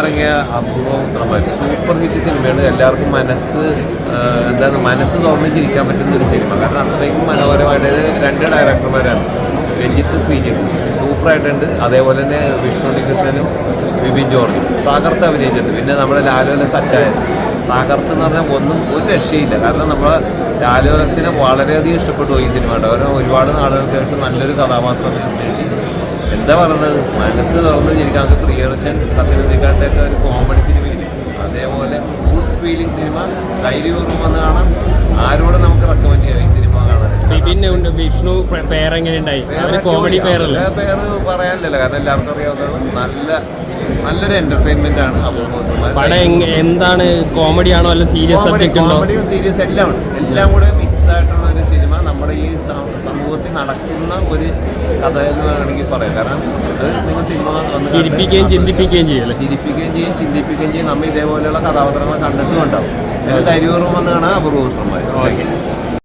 ഇറങ്ങിയ അപൂർവമായി super hit സിനിമയാണ് എല്ലാവർക്കും മനസ്സ് എന്താണ് മനസ്സ് തോന്നിച്ചിരിക്കാൻ പറ്റുന്ന ഒരു സിനിമ കാരണം അത്രയ്ക്കും മനോഹരമായിട്ട് രണ്ട് ഡയറക്ടർമാരാണ് രഞ്ജിത്ത് ശ്രീജിത്ത്. സൂപ്പറായിട്ടുണ്ട് അതേപോലെ തന്നെ വിഷ്ണു ഉണ്ണികൃഷ്ണനും വിപിൻ ജോർജും. തകർത്ത് അഭിനയിച്ചിട്ടുണ്ട്. പിന്നെ നമ്മുടെ ലാലോല സച്ചായൻ തകർത്ത് എന്ന് പറഞ്ഞാൽ ഒന്നും ഒരു രക്ഷയില്ല. കാരണം നമ്മൾ ലാലോലക്സിനെ വളരെയധികം ഇഷ്ടപ്പെട്ടു ഈ സിനിമ കേട്ടോ ഒരുപാട് നാളുകൾക്ക് ശേഷം നല്ലൊരു കഥാപാത്രം എന്താ പറയുന്നത് മനസ്സ് തുറന്ന് ചിരിക്കാൻ നമുക്ക് പ്രിയദർശൻ സത്യനന്ദിക്കാട്ടെ ഒരു കോമഡി സിനിമയില്ലേ അതേപോലെ ഗുഡ് ഫീലിംഗ് സിനിമ ധൈര്യപൂർവം വന്ന് കാണാം. ആരോട് നമുക്ക് റെക്കമെൻഡ് ചെയ്യാം ഈ സിനിമ കാണാൻ പിന്നെ ഉണ്ട് വിഷ്ണു പേരെങ്ങനെയുണ്ടായി? കോമഡി പേരല്ലേ? പേര് പറയാനില്ലല്ലോ. കാരണം എല്ലാവർക്കും അറിയാവുന്നതാണ്. നല്ല നല്ലൊരു എന്റർടൈൻമെന്റ് ആണ് പടം എന്താണ്? കോമഡി ആണോ? അല്ല സീരിയസ് സബ്ജക്റ്റ് കോമഡിയും സീരിയസ് എല്ലാം ഉണ്ട്. എല്ലാം കൂടെ മിക്സ് ആയിട്ടുള്ള ഒരു സിനിമ നമ്മുടെ ഈ സ- നടക്കുന്ന ഒരു കഥ എന്ന് വേണമെങ്കിൽ പറയാം. കാരണം അത് നിങ്ങൾ സിനിമ ചിരിപ്പിക്കുകയും ചിന്തിപ്പിക്കുകയും ചെയ്യും ചിരിപ്പിക്കുകയും ചെയ്യും ചിന്തിപ്പിക്കുകയും ചെയ്യും. നമ്മൾ ഇതേപോലെയുള്ള കഥാപാത്രങ്ങൾ കണ്ടിട്ടും ഉണ്ടാവും. പിന്നെ വന്നാണ് അപൂർവമായി